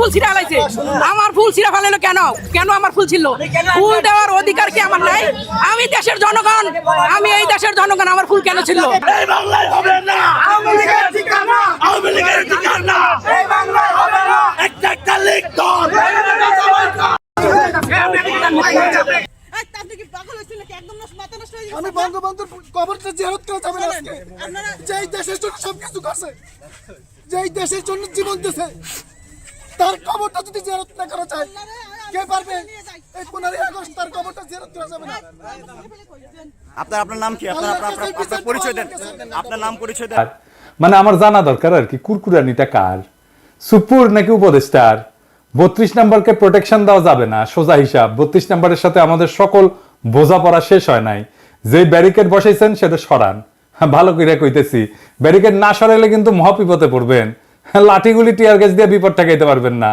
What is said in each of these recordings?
ফুল ছিঁড়ে ফেলাইছে আমার ফুল ছিঁড়া ফেলাইলো কেন? কেন আমার ফুল ছিল ফুল দেওয়ার অধিকার কি আমার নাই? আমি দেশের জনগণ। আমি এই দেশের জনগণ আমার ফুল কেন ছিল এই বাংলায় হবে না। আওয়ামী লীগের ঠিকানা। আওয়ামী লীগের ঠিকানা। এই বাংলায় হবে না। একটা একটা লিখ ধর আপনি কি পাগল হয়েছিল নাকি? একদম নষ্ট মাথা নষ্ট হয়ে আমি বঙ্গবন্ধুর কবরটা জিয়ারত করে যাবেন আজকে। যেই দেশের জন্য সবকিছু করছে যেই দেশের জন্য জীবন দিছে তার কবরটা যদি জিয়ারত না করা যায় কে পারবে? এই পনেরোই আগস্ট তার কবরটা জিয়ারত করা যাবে না। আপনার আপনার নাম কি? আপনার আপনার আপনার পরিচয় দেন। আপনার নাম পরিচয় দেন। মানে আমার জানা দরকার আর কি কুরকুরানিটা কার? সুপুর নাকি উপদেষ্টার? বত্রিশ নাম্বারকে প্রোটেকশন দেওয়া যাবে না সোজা হিসাব। বত্রিশ নাম্বারের সাথে আমাদের সকল বোঝাপড়া শেষ হয় নাই। যে ব্যারিকেড বসাইছেন সেটা সরান। হ্যাঁ, ভালো করে কইতেছি ব্যারিকেড না সরাইলে কিন্তু মহাবিপদে পড়বেন। লাঠিগুলি টিয়ার গ্যাস দিয়ে বিপদ ঠেকাইতে পারবেন না।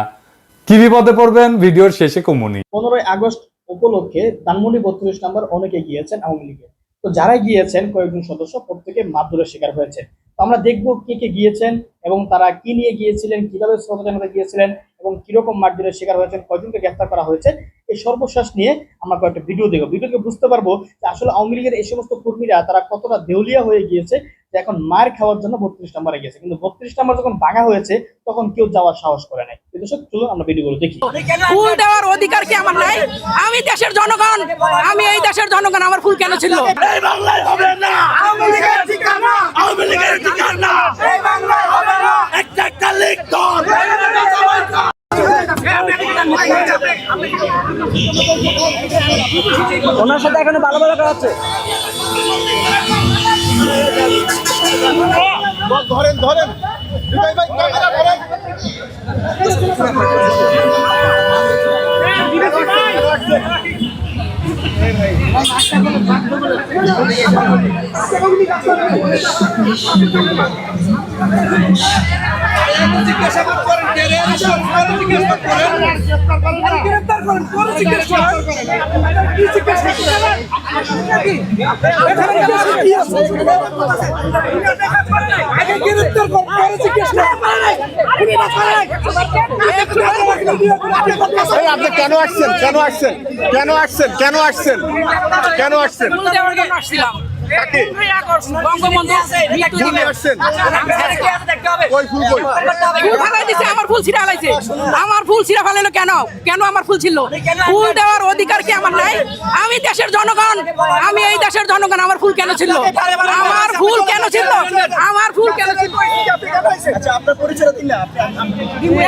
কি বিপদে পড়বেন? ভিডিওর শেষে কমুনি। পনেরোই আগস্ট উপলক্ষে ধানমন্ডি বত্রিশ নম্বর অনেকে গিয়েছেন আওয়ামী লীগে। তো যারা গিয়েছেন, কয়েকজন সদস্য প্রত্যেকে মারধরের শিকার হয়েছে তো আমরা দেখব কে কে গিয়েছেন এবং তারা কি নিয়ে গিয়েছিলেন, কীভাবে শ্রদ্ধা জানাতে গিয়েছিলেন এবং কীরকম মারধরের শিকার হয়েছেন, কয়জনকে গ্রেফতার করা হয়েছে, এই সর্বশেষ নিয়ে আমরা কয়েকটা ভিডিও দেখব। ভিডিও থেকে বুঝতে পারব যে আসলে আওয়ামী লীগের এই সমস্ত কর্মীরা তারা কতটা দেউলিয়া হয়ে গিয়েছে যে এখন মার খাওয়ার জন্য বত্রিশ নম্বরে গেছে। কিন্তু বত্রিশ নম্বর যখন ভাঙা হয়েছে তখন কেউ যাওয়ার সাহস করে নাই। কিন্তু চলুন আমরা ভিডিওগুলো দেখি। ফুল দেওয়ার অধিকার কি আমার নাই? আমি দেশের জনগণ। আমি এই দেশের জনগণ আমার ফুল কেন ছিল এই বাংলায় হবে না। আওয়ামী লীগের ঠিকানা। আওয়ামী লীগের ঠিকানা। এই বাংলায় হবে না। একটা একটা লিখ ওনার সাথে এখানে ভালো ভালো করা হচ্ছে ধরেন ধরেন। কেন আসছেন কেন আসছেন কেন আসছেন কেন আসছেন কেন আসছেন আমার ফুল ছিঁড়ে ফেলাইছে। আমার ফুল ছিঁড়ে ফেলাইলো কেন? কেন আমার ফুল ছিল ফুল দেওয়ার অধিকার কি আমার নাই? আমি দেশের জনগণ। আমি এই দেশের জনগণ আমার ফুল কেন ছিল আমার ফুল কেন ছিল আমার ফুল কেন ছিল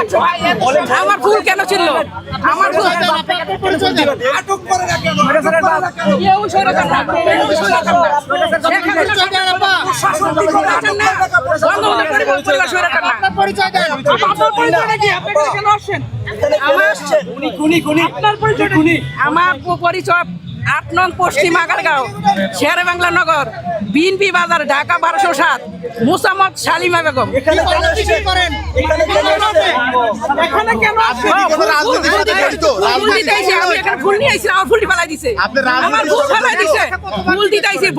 আচ্ছা আমার ফুল কেন ছিল আমার ফুল আটক করে রাখেন আপনার পরিচয়টা কি? আপনি কেন আসছেন? আমার- পরিচয় আট নং পশ্চিম আগারগাঁও শেয়ার বাংলা নগর বিএনপি বাজার ঢাকা বারোশো সাত মুসামত শালিমা বেগম।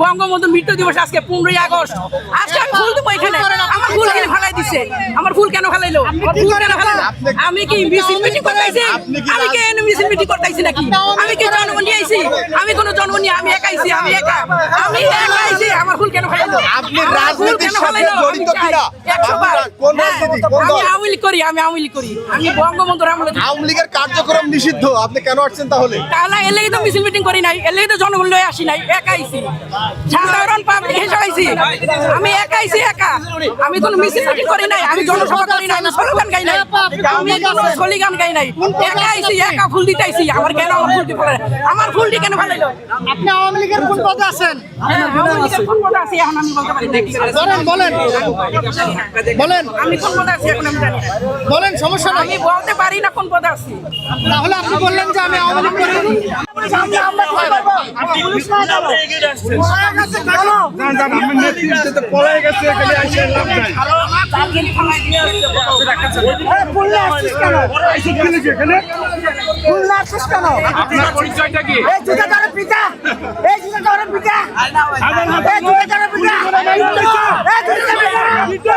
বঙ্গবন্ধু মৃত্যু দিবস আজকে পনেরোই আগস্ট। আজকে আমি ফুল দেবো এখানে। আমার ফুল কেন ফেলাই দিছে। আমার ফুল কেন ফেলাইলো? ফুল কেন ফেলাইলো? আমি কি মিছিল মিটিং করতেছি আপনি কি আমি কি এনে মিছিল মিটিং করতেছি নাকি? আমি কি জন্ম নিয়ে আইছি? আমি কোনো জন্ম নিয়ে আমি একাইছি আমি একা। আমি একা আইছি আমার ফুল কেন ফেলাইলো আপনি আমার ফুল রাজনীতির সাথে জড়িত কিনা? কোন হ্যাঁ, রাজনীতি? কোন দল? করি আমি আওয়ামী করি। আমি বঙ্গবন্ধুর আমলে আওয়ামী লীগের কার্যক্রম নিষিদ্ধ। আপনি কেন আসছেন তাহলে? তাহলে এর লেগে তো মিছিল মিটিং করি নাই এর লেগে তো জনগণ লয়ে আসি নাই একা আইছি। সাধারণ পাবলিক হিসেবে আইছি আমি একা আইছি একা। আমি কোনো মিছিল মিটিং করি নাই আমি জনসভা করি নাই আমি স্লোগান গাই নাই। আমি কোনো স্লোগান গাই নাই। একা আইছি একা ফুল দিতে আইছি। আমার কেন আমার ফুল দিতে আমার ফুলটি কেন ভালো আপনি আওয়ামী লীগের কোন পদে আছেন? হ্যাঁ আওয়ামী লীগের কোন পদে আছি এখন আমি বলতে পারি বলেন বলেন। বলেন। আমি কোন পদে আছি এখন আমি জানি না। বলেন সমস্যা নাই। আমি বলতে পারি না কোন পদে আছি। তাহলে আপনি বললেন যে আমি আওয়ামী লীগ করি সামনে আমরা কি করব? পুলিশ না যাব পলাই গেছে এখানে আসে লাভ নাই। আপনার পরিচয়টা কি এই জুতা ধরে পিতা এই, জুতা ধরে, পিতা। এই, জুতা ধরে, পিতা। এই, জুতা ধরে, পিতা।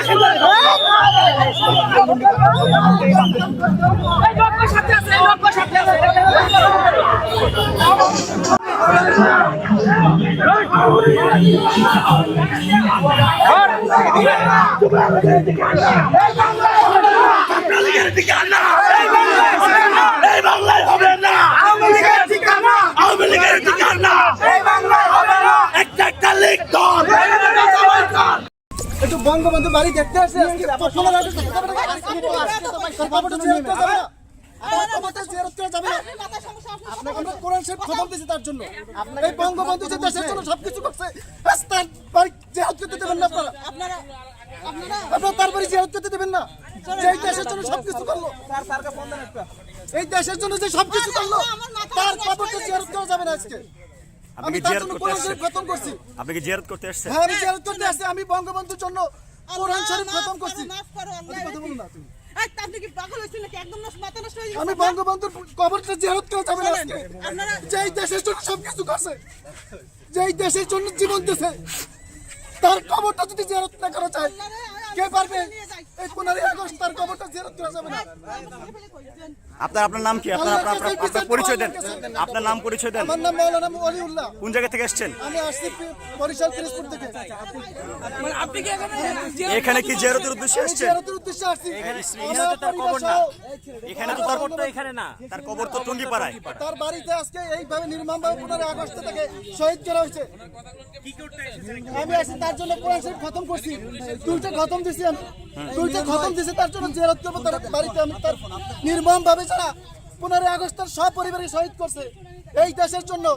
আপনাদের দিকে এই বাংলায় হবে না আওয়ামী লীগের ঠিকানা আওয়ামী লীগের ঠিকানা এই বাংলায় হবে না একটা একটা লিখ দল একটু বঙ্গবন্ধু বাড়ি দেখতে আসছে আজকে পনেরো আগস্ট তার খবরটা জিয়ারত করা যাবে না তার খবরটা জিয়ারত করা যাবে না আপনাকে আমরা কোরআন শরীফ খতম দিয়েছি তার জন্য। এই বঙ্গবন্ধু যে দেশের বাড়ি দেবেন না আপনারা। বাড়ি দেবেন না। এই দেশের জন্য করল, এই দেশের জন্য যে সবকিছু করল, তার খবরটা জিয়ারত করা যাবে না আজকে। আপনি আমি কি তার জিয়ারত জন্য করতে কোরআন আসছেন শরীফ খতম করছি আপনি কি জিয়ারত করতে আসছেন হ্যাঁ আমি জিয়ারত করতে আসছি আমি বঙ্গবন্ধুর জন্য কোরআন শরীফ খতম করছি মাফ করো আল্লাহ কথা বলুন না তুমি। এই আপনি কি পাগল হয়েছেন নাকি একদম নষ্ট মাথা নষ্ট হয়ে গেছে আমি বঙ্গবন্ধুর কবরটা জিয়ারত করে যাবেন আজকে আপনারা যে এই দেশের জন্য সবকিছু করছে যে এই দেশের জন্য জীবন দিছে তার কবরটা যদি জিয়ারত না করা যায় কে পারবে এই পনেরোই আগস্ট তার কবরটা জিয়ারত করা যাবে না আপনার আপনার নাম কি? আপনার আপনার আপনার আপনার পরিচয় দেন। আপনার নাম পরিচয় দেন। আমার নাম মাওলানা অলিউল্লাহ। কোন জায়গা থেকে এসেছেন? আমি আসছি বরিশাল পিরোজপুর থেকে। মানে আপনি কি এখানে এখানে কি জিয়ারতের উদ্দেশ্যে আমি এসেছেন? জিয়ারতের উদ্দেশ্যে আসছি। আমার পরিবার সহ এখানে তো তার এখানে না। তার কবর তো টঙ্গিপাড়ায়। তার বাড়িতে আজকে এইভাবে নির্মমভাবে পনেরোই আগস্ট থেকে শহীদ করা হয়েছে। কি করতে এসেছেন আমি আসি তার জন্য কোরআন শরীফ খতম করছি। দুইটা খতম দিছি আমি। দুইটা খতম দিছি তার জন্য জিয়ারত করব তার বাড়িতে আমি তার নির্মম যারা পনেরোই আগস্ট তার সব পরিবারকে শহীদ করছে। এই দেশের জন্য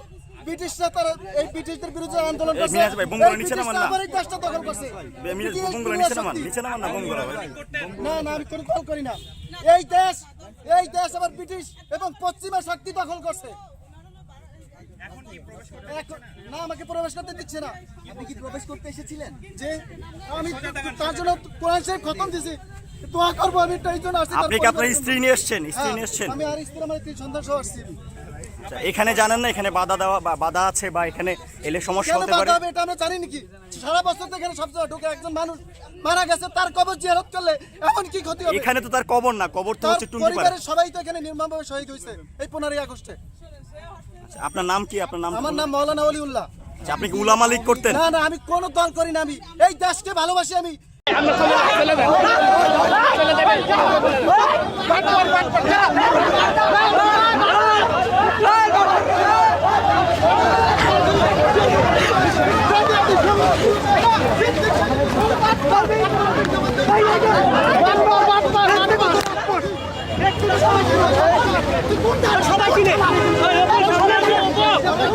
ব্রিটিশরা তারা এই ব্রিটিশদের বিরুদ্ধে আন্দোলন করছে। মিরাজ ভাই, বোমগুলো এই নিচে নামান ব্রিটিশরা না। দেশটা দখল করছে। মিরাজ, কি এই বোমগুলো দুনিয়া নিচে নামান শক্তি? নিচে নামান না না না আমি কোনো কল করি না। এই দেশ এই দেশ আবার ব্রিটিশ এবং পশ্চিমা শক্তি দখল করছে। না আমাকে প্রবেশ করতে দিচ্ছে না। আপনি কি প্রবেশ করতে এসেছিলেন? যে আমি তার জন্য কোরআন শরীফ খতম দিছি দোয়া করব আমি এই জন্য আসছি আপনি কি আপনার স্ত্রী নিয়ে এসেছেন? স্ত্রী হ্যাঁ, নিয়ে এসেছেন? আমি আর স্ত্রী আমার তিন সন্তান সহ আসছি। আচ্ছা, এখানে জানেন না এখানে বাধা দেওয়া বা বাধা আছে বা এখানে এলে সমস্যা হতে পারে? এটা আমরা জানি নাকি? সারা বছর তো এখানে সবসময় ঢুকে একজন মানুষ মারা গেছে তার কবর জিয়ারত করলে এমন কি ক্ষতি হবে? এখানে তো তার কবর না কবর তো হচ্ছে টুঙ্গিপাড়া পরিবারের সবাই তো এখানে নির্মমভাবে শহীদ হয়েছে এই পনেরোই আগস্টে। আচ্ছা, আপনার নাম কি? আপনার নাম আমার নাম মৌলানা অলিউল্লাহ। আচ্ছা, আপনি কি উলামা লীগ করতেন? না না আমি কোন দল করি না আমি। এই দেশকে ভালোবাসি আমি। সাদা কালের সাদা কালের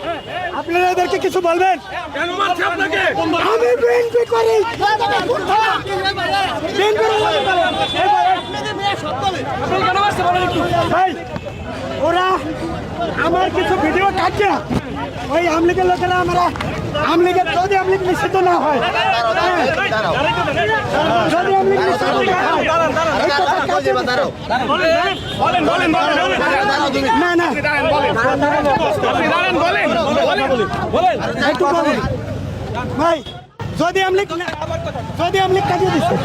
আপনারা এদেরকে কিছু বলবেন? কেন মারছে আপনাকে? আমি বিএনপি করি। আপনি কেন আসছে বলেন একটু ভাই ওরা আমার কিছু ভিডিও কাটছে ওই আমলিগের লোকেরা আমরা আমলিগের যদি আমলিগ নিষিদ্ধ না হয়, যদি আমলিগ নিষিদ্ধ না হয় না। ভাই, যদি আমলিগ যদি আমলিগ কাটিয়ে দিচ্ছে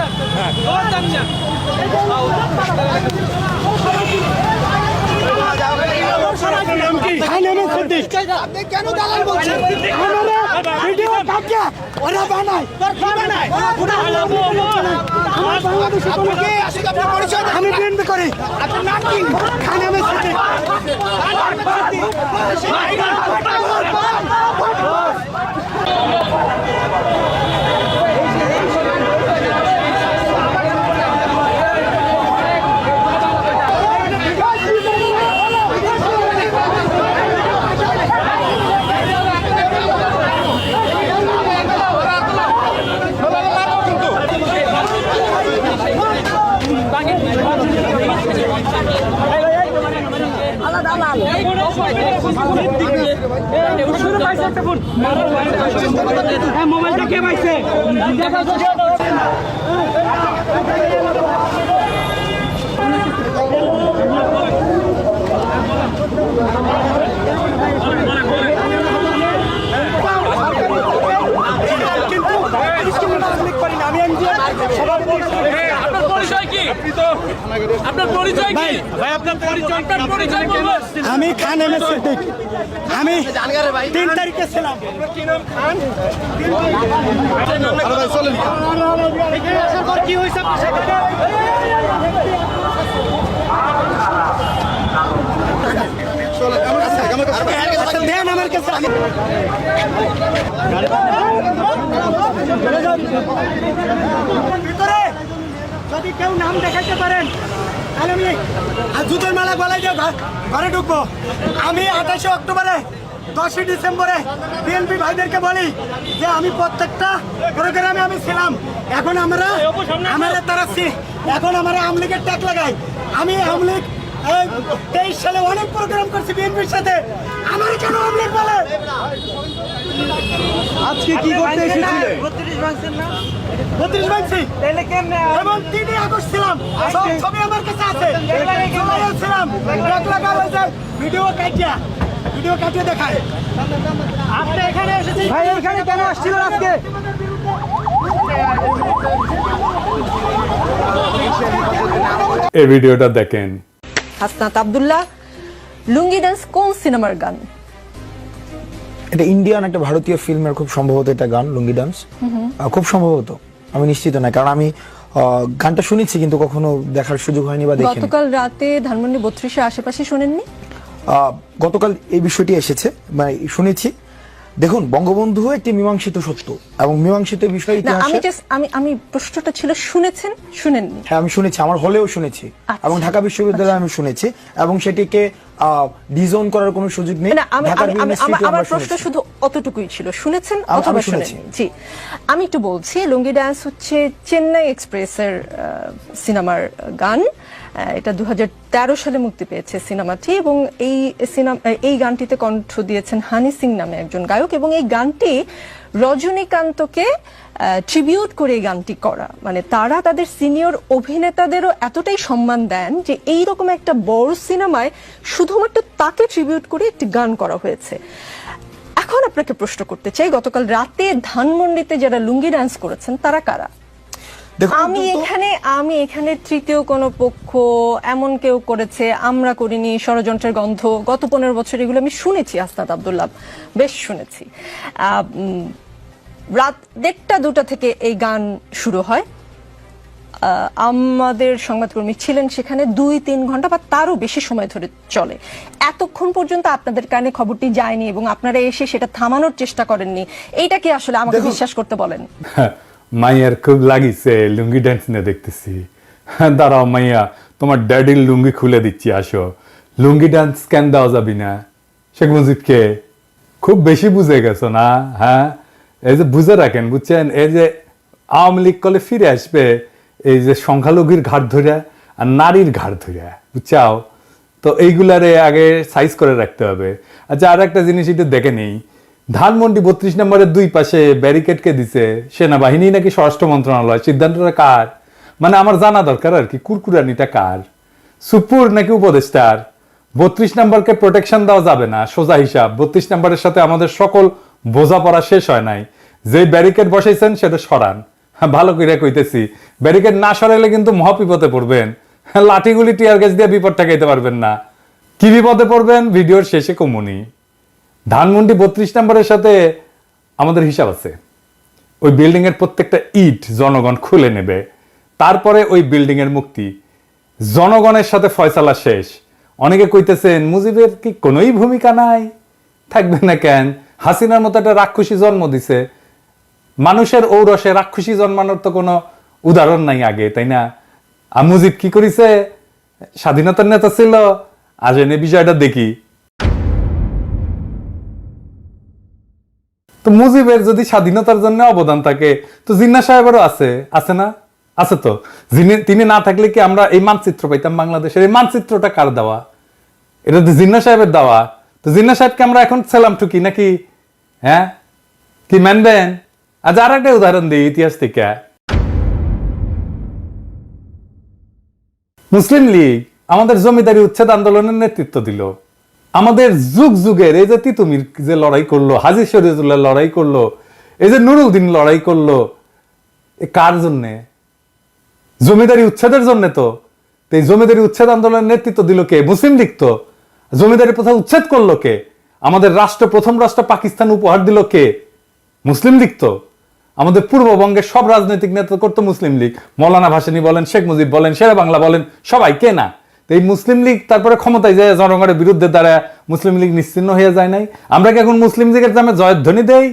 নাম কি আপনি কেন দালাল বলছেন ভিডিও কাকে ওরা বানায় কোনো আমি বিএনপি করি খান আমি সাথে মোবাইলটা কে পাইছে? আমি এনজিও আপনার পরিচয় কি আপনার পরিচয় কি? ভাই আপনার পরিচয় আপনার পরিচয় বলুন। আমি খান এম এস সিদ্দিক আমি তিন তারিখে ছিলাম। এখানে আসার পর কি? হয়েছে আপনার সাথে? আচ্ছা, দেন আমার কাছে। আমি ভিতরে যদি কেউ নাম দেখাইতে পারেন তাহলে আমি আর জুতোর মালা গলায় দিয়ে ঘর- ঢুকবো। আমি আঠাশে অক্টোবরে দশই ডিসেম্বরে বিএনপি ভাইদেরকে বলি যে আমি প্রত্যেকটা প্রোগ্রামে আমি ছিলাম। এখন আমরা আমরা তারাচ্ছি এখন আমরা আমলিগের ট্যাগ লাগাই। আমি আমলিগ তেইশ সালে অনেক প্রোগ্রাম করছি বিএনপির সাথে। আমার কেন আমলিগ বলে? আজকে কি করতে এসেছিলে? বত্রিশ ভাঙছি এবং আগস্ট ছিলাম। সব ছবি আমার কাছে আছে। ছিলাম। ভিডিও কাটিয়া। ভিডিও কাটিয়ে দেখায়। আপনি এখানে এসেছেন ভাই এখানে কেন আসছিলেন আজকে? এই ভিডিওটা দেখেন। হাসনাত আব্দুল্লাহ লুঙ্গি ডান্স কোন সিনেমার গান? এটা ইন্ডিয়ান একটা ভারতীয় ফিল্মের খুব সম্ভবত এটা গান লুঙ্গি ডান্স খুব সম্ভবত। আমি নিশ্চিত নয় কারণ আমি আহ, গানটা শুনেছি কিন্তু কখনো দেখার সুযোগ হয়নি বা দেখিনি। গতকাল রাতে ধানমন্ডি বত্রিশের আশেপাশে শোনেননি? আহ, গতকাল এই বিষয়টি এসেছে মানে শুনেছি। দেখুন বঙ্গবন্ধু একটি মীমাংসিত সত্য এবং মীমাংসিত বিষয় আমি আমি আমি প্রশ্নটা ছিল শুনেছেন? শুনেননি। হ্যাঁ আমি শুনেছি আমার হলেও শুনেছি। আচ্ছা। এবং ঢাকা বিশ্ববিদ্যালয়ে আমি শুনেছি এবং সেটিকে ডিজোন করার কোনো সুযোগ নেই। না আমি আমি- আমার প্রশ্ন শুধু অতটুকুই ছিল। শুনেছেন অথবা আমি শুনেছি। জি। আমি একটু বলছি লুঙ্গি ডান্স হচ্ছে চেন্নাই এক্সপ্রেসের সিনেমার গান। এটা দু হাজার তেরো সালে মুক্তি পেয়েছে সিনেমাটি এবং এই সিনেমা এই গানটিতে কণ্ঠ দিয়েছেন হানি সিং নামে একজন গায়ক এবং এই গানটি রজনীকান্তকে ট্রিবিউট করে এই গানটি করা। মানে তারা তাদের সিনিয়র অভিনেতাদেরও এতটাই সম্মান দেন যে এই রকম একটা বড় সিনেমায় শুধুমাত্র তাকে ট্রিবিউট করে একটি গান করা হয়েছে। এখন আপনাকে প্রশ্ন করতে চাই, গতকাল রাতে ধানমন্ডিতে যারা লুঙ্গি ডান্স করেছেন, তারা কারা? আমি এখানে আমি এখানে তৃতীয় কোনো পক্ষ এমন কেউ করেছে আমরা করিনি ষড়যন্ত্রের গন্ধ গত পনেরো বছর এগুলো আমি শুনেছি আস্তাদ আব্দুল্লাহ বেশ শুনেছি। রাত দেড়টা দুটা থেকে এই গান শুরু হয়। আহ, আমাদের সংবাদকর্মী ছিলেন সেখানে দুই তিন ঘণ্টা বা তারও বেশি সময় ধরে চলে। এতক্ষণ পর্যন্ত আপনাদের কানে খবরটি যায়নি এবং আপনারা এসে সেটা থামানোর চেষ্টা করেননি। এইটা কি আসলে আমাকে বিশ্বাস করতে বলেন? মাইয়ার খুব লাগিছে, লুঙ্গি ডান্স নিয়ে দেখতেছি। দাঁড়াও মাইয়া, তোমার ড্যাডির লুঙ্গি খুলে দিচ্ছি, আসো। লুঙ্গি ডান্স কেন দেওয়া যাবি না? শেখ মুজিবকে? খুব বেশি বুঝে গেছো না? হ্যাঁ? এই যে বুঝে রাখেন, বুঝছেন? এই যে আওয়ামী লীগ কলে ফিরে আসবে, এই যে সংখ্যালঘুর ঘাট ধরে আর নারীর ঘাট ধরে, বুঝছাও? তো এইগুলারে আগে সাইজ করে রাখতে হবে। আচ্ছা আর একটা জিনিস একটু দেখে নেই। ধানমন্ডি বত্রিশ নম্বরের দুই পাশে ব্যারিকেড কে দিছে সেনাবাহিনী নাকি স্বরাষ্ট্র মন্ত্রণালয়? সিদ্ধান্তটা কার? মানে আমার জানা দরকার আর কি কুরকুরানিটা কার? সুপুর নাকি উপদেষ্টার? বত্রিশ নম্বরকে প্রোটেকশন দেওয়া যাবে না সোজা হিসাব। বত্রিশ নম্বরের সাথে আমাদের সকল বোঝাপড়া শেষ হয় নাই। যে ব্যারিকেড বসাইছেন সেটা সরান। হ্যাঁ, ভালো করে কইতেছি ব্যারিকেড না সরাইলে কিন্তু মহাবিপদে পড়বেন। লাঠিগুলি টিয়ার গ্যাস দিয়ে বিপদ ঠেকাইতে পারবেন না। কি বিপদে পড়বেন? ভিডিওর শেষে কমুনি। ধানমন্ডি বত্রিশ নম্বরের সাথে আমাদের হিসাব আছে। ওই বিল্ডিং এর প্রত্যেকটা ইট জনগণ খুলে নেবে। তারপরে ওই বিল্ডিংয়ের মুক্তি। জনগণের সাথে ফয়সালা শেষ। অনেকে কইতেছেন, মুজিবের কি কোনোই ভূমিকা নাই? থাকবে না কেন? হাসিনার মতো একটা রাক্ষসী জন্ম দিছে। মানুষের ঔরসে রাক্ষসী জন্মানোর তো কোনো উদাহরণ নাই আগে, তাই না? আর মুজিব কি করিছে? স্বাধীনতার নেতা ছিল। আজ এনে বিষয়টা দেখি। তো মুজিবের যদি স্বাধীনতার জন্য অবদান থাকে, তো জিন্না সাহেবেরও আছে আছে না? আছে তো। যিনি তিনি না থাকলে কি আমরা এই মানচিত্র পাইতাম বাংলাদেশের? এই মানচিত্রটা কার দেওয়া? এটা তো জিন্না সাহেবের দেওয়া। তো জিন্না সাহেবকে আমরা এখন ছেলাম টুকি নাকি? হ্যাঁ? কি মানবেন? আজ আর একটা উদাহরণ দিই ইতিহাস থেকে। মুসলিম লীগ আমাদের জমিদারি উচ্ছেদ আন্দোলনের নেতৃত্ব দিল। আমাদের যুগ যুগের, এই যে তিতুমির যে লড়াই করল, হাজি শরীয়তুল্লাহ লড়াই করল, এই যে নুরুদ্দিন লড়াই করল, এ কার জন্যে? জমিদারি উচ্ছেদের জন্য তো। এই জমিদারি উচ্ছেদ আন্দোলনের নেতৃত্ব দিল কে? মুসলিম লীগ তো। জমিদারি প্রথা উচ্ছেদ করল কে? আমাদের রাষ্ট্র, প্রথম রাষ্ট্র পাকিস্তান উপহার দিল কে? মুসলিম লীগ তো। আমাদের পূর্ববঙ্গের সব রাজনৈতিক নেতা করতো মুসলিম লীগ। মৌলানা ভাসানী বলেন, শেখ মুজিব বলেন শেরা বাংলা বলেন, সবাই কে না? তো এই মুসলিম লীগ তারপরে ক্ষমতায় যায়, জনগণের বিরুদ্ধে দ্বারা মুসলিম লীগ নিশ্চিন্ন হয়ে যায় নাই। আমরা কি এখন মুসলিম লীগের নামে জয়ধ্বনি দেই?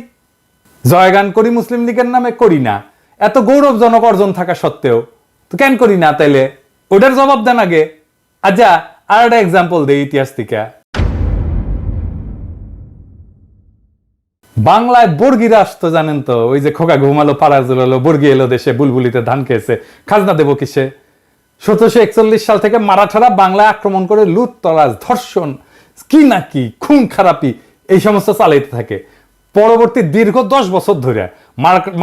জয়গান করি মুসলিম লীগের নামে? করি না। এত গৌরবজনক অর্জন থাকা সত্ত্বেও। তো কেন করি না তাইলে? ওটার জবাব দেন আগে। আচ্ছা আর একটা এক্সাম্পল দেই ইতিহাস থেকে। বাংলায় বর্গিরা আসতো জানেন তো? ওই যে খোকা ঘুমালো পাড়া জুলালো বর্গি এলো দেশে, বুলবুলিতে ধান খেয়েছে। খাজনা দেবো কিসে? সতেরোশো একচল্লিশ সাল থেকে মারাঠারা বাংলায় আক্রমণ করে লুট, তরাজ, ধর্ষণ, কি না কি, খুন, খারাপি, এই সমস্ত চালাইতে থাকে। পরবর্তী দীর্ঘ দশ বছর ধরে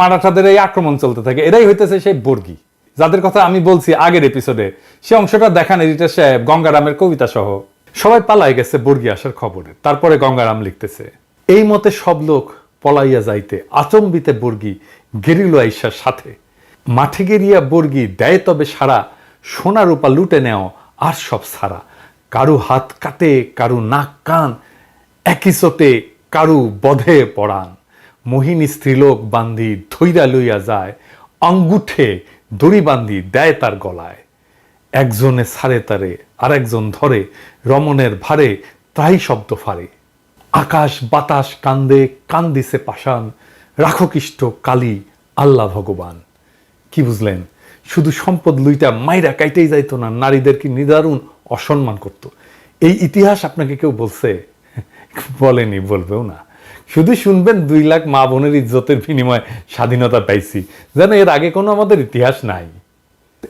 মারাঠাদের এই আক্রমণ চলতে থাকে। এরাই হইতেছে সেই বর্গি। যাদের কথা আমি বলছি আগের এপিসোডে সে অংশটা দেখান এডিটার সাহেব গঙ্গারামের কবিতা সহ। সবাই পালাই গেছে বর্গি আসার খবরে। তারপরে গঙ্গারাম লিখতেছে, এই মতে সব লোক পলাইয়া যাইতে আচম্বিতে বর্গি গেরিল আইসার সাথে। মাঠে গেরিয়া বর্গি দেয় তবে সারা সোনা রূপা লুটে নেও, আর সব সারা। কারু হাত কাটে, কারু নাক কান, একই চোটে কারু বধে পড়ান মোহিনী স্ত্রীলোক বান্ধি ধৈরা লইয়া যায়, অঙ্গুঠে দড়ি বান্ধি দেয় তার গলায়। একজনে ছাড়ে তারে আর একজন ধরে, রমণের ভারে তাই শব্দ ফারে। আকাশ বাতাস কান্দে, কান্দিছে পাষাণ রাখকিষ্ট কালী, আল্লাহ ভগবান। কি বুঝলেন? শুধু সম্পদ লুইটা মাইরা কাইতেই যাইতো না, নারীদেরকে নিদারুণ অসম্মান করত। এই ইতিহাস আপনাকে কেউ বলছে? বলেনি, বলবেও না। শুধু শুনবেন, দুই লাখ মা বোনের ইজ্জতের বিনিময়ে স্বাধীনতা পাইছি। যেন এর আগে কোনো আমাদের ইতিহাস নাই।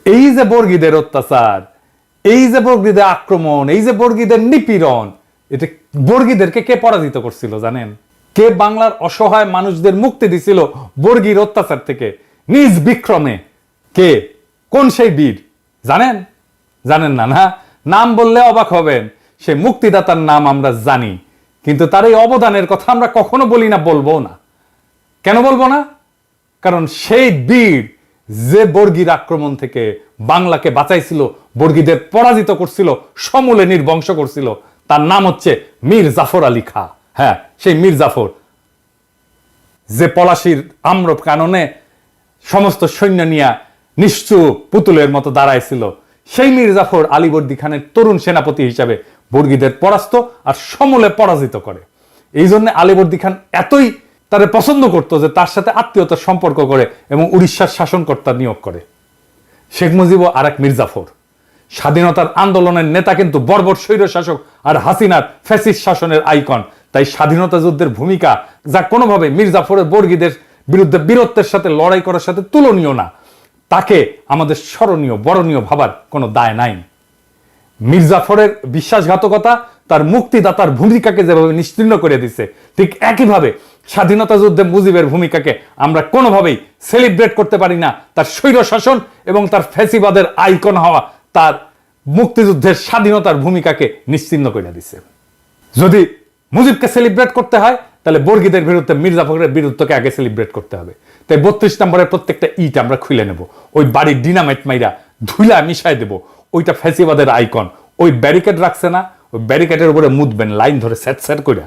এই যে বর্গীদের অত্যাচার, এই যে বর্গীদের আক্রমণ, এই যে বর্গীদের নিপীড়ন, এটা বর্গীদেরকে কে পরাজিত করছিল জানেন? কে বাংলার অসহায় মানুষদের মুক্তি দিছিল বর্গীর অত্যাচার থেকে? নিজ বিক্রমে। কে? কোন সেই বীর? জানেন? জানেন না না? নাম বললে অবাক হবেন। সে মুক্তিদাতার নাম আমরা জানি, কিন্তু তার এই অবদানের কথা আমরা কখনো বলি না বলব না। কেন বলব না? কারণ সেই বীর যে বর্গীর আক্রমণ থেকে বাংলাকে বাঁচাইছিল, বর্গীদের পরাজিত করছিল, সমূলে নির্বংশ করছিল, তার নাম হচ্ছে মীর জাফর আলী খা। হ্যাঁ সেই মীর জাফর। যে পলাশির আম্র কাননে সমস্ত সৈন্য নিয়া নিশ্চুপ পুতুলের মতো দাঁড়াইছিল। সেই মীর জাফর আলীবর্দী খানের তরুণ সেনাপতি হিসাবে বর্গীদের পরাস্ত আর সমূলে পরাজিত করে। এই জন্য আলীবর্দী খান এতই তারে পছন্দ করতো যে তার সাথে আত্মীয়তার সম্পর্ক করে এবং উড়িষ্যার শাসনকর্তা নিয়োগ করে। শেখ মুজিব আর এক মির্জাফর। স্বাধীনতার আন্দোলনের নেতা কিন্তু বর্বর স্বৈর শাসক আর হাসিনার ফ্যাসিস শাসনের আইকন। তাই স্বাধীনতা যুদ্ধের ভূমিকা যা কোনোভাবে মির্জাফরের বর্গীদের বিরুদ্ধে বীরত্বের সাথে লড়াই করার সাথে তুলনীয় না। তাকে আমাদের স্মরণীয়, বরণীয় ভাবার কোনো দায় নাই। মির্জাফরের বিশ্বাসঘাতকতা তার মুক্তিদাতার ভূমিকাকে যেভাবে নিশ্চিন্ন করে দিছে, ঠিক একইভাবে স্বাধীনতা যুদ্ধে মুজিবের ভূমিকাকে আমরা কোনোভাবেই সেলিব্রেট করতে পারি না। তার স্বৈর শাসন এবং তার ফ্যাসিবাদের আইকন হওয়া তার মুক্তিযুদ্ধের স্বাধীনতার ভূমিকাকে নিশ্চিন্ন করে দিছে। যদি মুজিবকে সেলিব্রেট করতে হয়, তাহলে বর্গীদের বিরুদ্ধে মির্জাফরের বিরুদ্ধকে আগে সেলিব্রেট করতে হবে। তাই বত্রিশ নম্বরের প্রত্যেকটা ইট আমরা খুলে নেব। ওই বাড়ির ডিনামাইট মাইরা ধুলা মিশাই দেব। ওইটা ফ্যাসিবাদের আইকন ওই ব্যারিকেড রাখছে না, ওই ব্যারিকেডের উপরে মুদবেন লাইন ধরে স্যাট স্যাট করে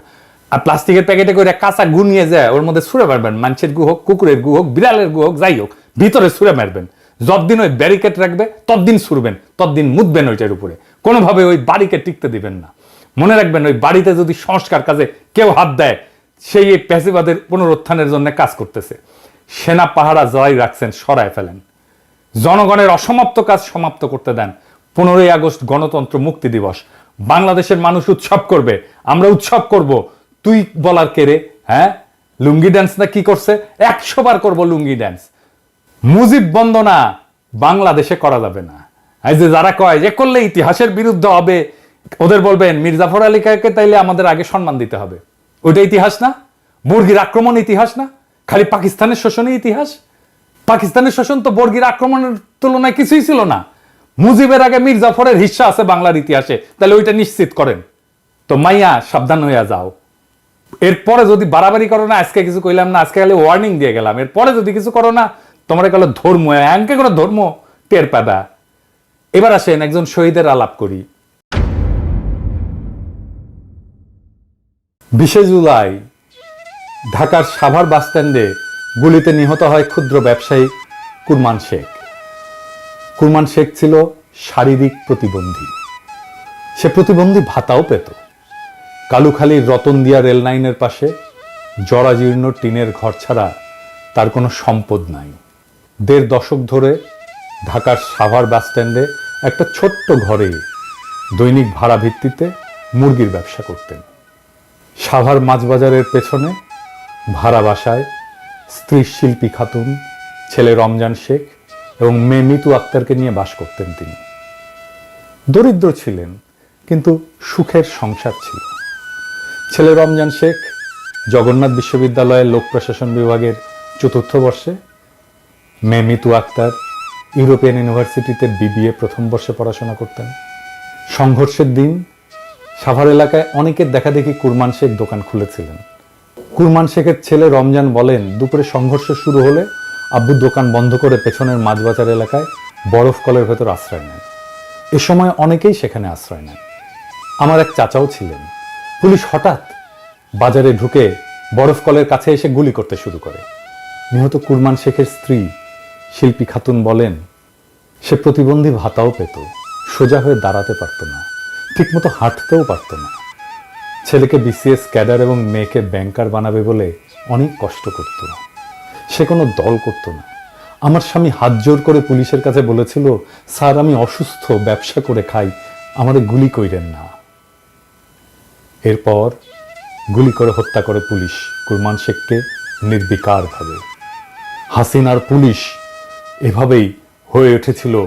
আর প্লাস্টিকের প্যাকেটে করে কাঁচা গু নিয়ে যায়, ওর মধ্যে ছুঁড়ে মারবেন। মানুষের গু হোক, কুকুরের গু হোক, বিড়ালের গু হোক, যাই হোক, ভিতরে ছুঁড়ে মারবেন। যতদিন ওই ব্যারিকেড রাখবে, ততদিন ছুড়বেন, ততদিন মুদবেন ওইটার উপরে। কোনোভাবে ওই বাড়িকে টিকতে দিবেন না। মনে রাখবেন, ওই বাড়িতে যদি সংস্কার কাজে কেউ হাত দেয়, সেই এই প্যাসিবাদের পুনরুত্থানের জন্য কাজ করতেছে। সেনা পাহারা জয় রাখছেন, সরায় ফেলেন। জনগণের অসমাপ্ত কাজ সমাপ্ত করতে দেন। পনেরোই আগস্ট গণতন্ত্র মুক্তি দিবস। বাংলাদেশের মানুষ উৎসব করবে। আমরা উৎসব করব। তুই বলার কেড়ে হ্যাঁ? লুঙ্গি ড্যান্স না কি করছে? একশো বার করব লুঙ্গি ড্যান্স মুজিব বন্দনা বাংলাদেশে করা যাবে না। এই যে যারা কয় যে করলে ইতিহাসের বিরুদ্ধে হবে, ওদের বলবেন মির্জাফর আলী খাঁকে তাইলে আমাদের আগে সম্মান দিতে হবে? ওইটা ইতিহাস না? বর্গির আক্রমণ ইতিহাস না? খালি পাকিস্তানের শোষণই ইতিহাস? পাকিস্তানের শোষণ তো বর্গির আক্রমণের তুলনায় কিছুই ছিল না। মুজিবের আগে মীর জাফরের হিস্সা আছে বাংলার ইতিহাসে। তাহলে ওইটা নিশ্চিত করেন। তো মাইয়া, সাবধান হইয়া যাও। এরপরে যদি বাড়াবাড়ি করো না, আজকে কিছু কইলাম না, আজকে খালি ওয়ার্নিং দিয়ে গেলাম। এরপরে যদি কিছু করো না, তোমার গেল ধর্ম এমকে কোনো ধর্ম টের পাবা। এবার আসেন একজন শহীদের আলাপ করি। বিশে জুলাই ঢাকার সাভার বাসস্ট্যান্ডে গুলিতে নিহত হয় ক্ষুদ্র ব্যবসায়ী কুরমান শেখ। কুরমান শেখ ছিল শারীরিক প্রতিবন্ধী। সে প্রতিবন্ধী ভাতাও পেত। কালুখালীর রতনদিয়া রেল লাইনের পাশে জরাজীর্ণ টিনের ঘর ছাড়া তার কোনো সম্পদ নাই। দেড় দশক ধরে ঢাকার সাভার বাসস্ট্যান্ডে একটা ছোট্ট ঘরে দৈনিক ভাড়া ভিত্তিতে মুরগির ব্যবসা করতেন। সাভার মাছবাজারের পেছনে ভাড়া বাসায়, স্ত্রী শিল্পী খাতুন, ছেলে রমজান শেখ এবং মেয়ে মিতু আক্তারকে নিয়ে বাস করতেন তিনি। দরিদ্র ছিলেন, কিন্তু সুখের সংসার ছিল। ছেলে রমজান শেখ জগন্নাথ বিশ্ববিদ্যালয়ের লোক প্রশাসন বিভাগের চতুর্থ বর্ষে, মেয়ে মিতু আক্তার ইউরোপিয়ান ইউনিভার্সিটিতে বিবিএ প্রথম বর্ষে পড়াশোনা করতেন। সংঘর্ষের দিন সাভার এলাকায় অনেকের দেখাদেখি কুরমান শেখ দোকান খুলেছিলেন। কুরমান শেখের ছেলে রমজান বলেন, দুপুরে সংঘর্ষ শুরু হলে আব্বু দোকান বন্ধ করে পেছনের মাছবাজার এলাকায় বরফ কলের ভেতর আশ্রয় নেন। এ সময় অনেকেই সেখানে আশ্রয় নেন। আমার এক চাচাও ছিলেন। পুলিশ হঠাৎ বাজারে ঢুকে বরফ কলের কাছে এসে গুলি করতে শুরু করে। নিহত কুরমান শেখের স্ত্রী শিল্পী খাতুন বলেন, সে প্রতিবন্ধী ভাতাও পেত। সোজা হয়ে দাঁড়াতে পারত না। ঠিকমতো হাঁটতেও পারত না। ছেলেকে বিসিএস ক্যাডার এবং মেয়েকে ব্যাংকার বানাবে বলে অনেক কষ্ট করত। সে কোনো দল করতো না। আমার স্বামী হাত জোর করে পুলিশের কাছে বলেছিল, স্যার, আমি অসুস্থ, ব্যবসা করে খাই, আমাদের গুলি কইরেন না। এরপর গুলি করে হত্যা করে পুলিশ কুরমান শেখকে নির্বিকারভাবে হাসিনার পুলিশ এভাবেই হয়ে উঠেছিল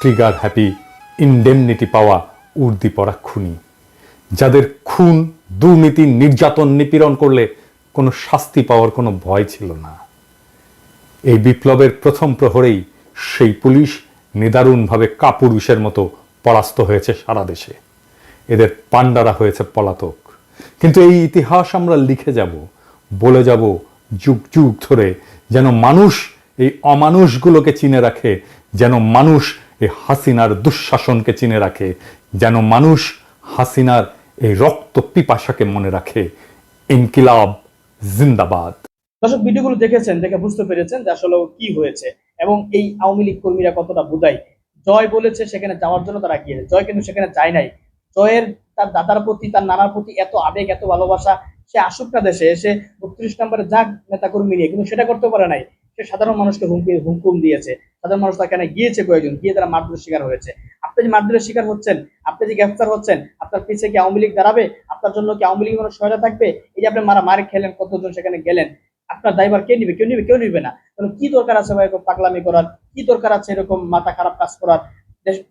ট্রিগার হ্যাপি, ইন্ডেমনিটি পাওয়া উর্দি খুনি। যাদের খুন, দুর্নীতি, নির্যাতন, নিপীড়ন করলে কোনো শাস্তি পাওয়ার কোনো ভয় ছিল না। এই বিপ্লবের প্রথম প্রহরেই সেই পুলিশ নিদারুণভাবে কাপুরুষের মতো পরাস্ত হয়েছে সারা দেশে। এদের পাণ্ডারা হয়েছে পলাতক। কিন্তু এই ইতিহাস আমরা লিখে যাব, বলে যাব যুগ যুগ ধরে, যেন মানুষ এই অমানুষগুলোকে চিনে রাখে, যেন মানুষ এই হাসিনার দুঃশাসনকে চিনে রাখে, যেন মানুষ হাসিনার রক্ত পিপাসাকে মনে রাখে ইনকিলাব, জিন্দাবাদ। দর্শক, ভিডিওগুলো দেখেছেন, দেখে বুঝতে পেরেছেন যে আসলে কি হয়েছে এবং এই আওয়ামী লীগ কর্মীরা কতটা বুদাই জয় বলেছে, সেখানে যাওয়ার জন্য তারা গিয়েছে। জয় কিন্তু সেখানে যায় নাই। জয়ের তার দাদার প্রতি, তার নানার প্রতি এত আবেগ, এত ভালোবাসা, সে আসুক না দেশে এসে বত্রিশ নম্বরে যাক নেতা কর্মী নিয়ে, কিন্তু সেটা করতে পারে নাই। সে সাধারণ মানুষকে হুমকি, হুমকুম দিয়েছে। সাধারণ মানুষ এখানে গিয়েছে কয়েকজন, গিয়ে তারা মারধরের শিকার হয়েছে। আপনি যে মারধরের শিকার হচ্ছেন, আপনি যে গ্রেফতার হচ্ছেন আপনার পিছিয়ে কি আওয়ামী লীগ দাঁড়াবে? আপনার জন্য কি আওয়ামী লীগ কোনো সহায়তা থাকবে? এই যে আপনি মারা মারে খেলেন, কতজন সেখানে গেলেন? আপনার দায়ভার কে নিবে? কেউ নিবে কেউ নিবে না। তাহলে কি দরকার আছে ভাই এরকম পাগলামি করার? কি দরকার আছে এরকম মাথা খারাপ কাজ করার? দেশ-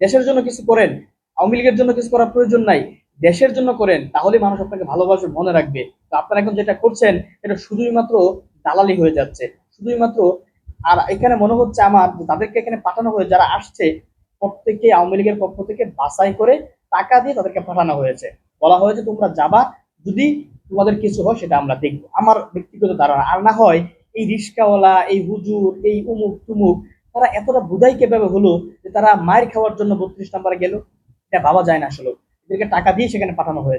দেশের জন্য কিছু করেন। আওয়ামী লীগের জন্য কিছু করার প্রয়োজন নাই। দেশের জন্য করেন তাহলে মানুষ আপনাকে ভালোবাসবে, মনে রাখবে। তো আপনারা এখন যেটা করছেন, এটা শুধুই মাত্র দালালি হয়ে যাচ্ছে। শুধুই মাত্র, আর এখানে মনে হচ্ছে আমার তাদেরকে এখানে পাঠানো হয়ে যারা আসছে, প্রত্যেকে আওয়ামী লীগের পক্ষ থেকে বাছাই করে টাকা দিয়ে তাদেরকে পাঠানো হয়েছে। বলা হয়েছে তোমরা যাবা, যদি তোমাদের কিছু হয় সেটা আমরা দেখব। আমার ব্যক্তিগত ধারণা, আর না হয় এই রিস্কাওয়ালা, এই হুজুর, এই উমুক তুমুক, তারা এতটা বুধাই কীভাবে হলো যে তারা মায়ের খাওয়ার জন্য বত্রিশ নাম্বারে গেল? এটা ভাবা যায় না আসলে। এদেরকে টাকা দিয়ে সেখানে পাঠানো হয়েছে।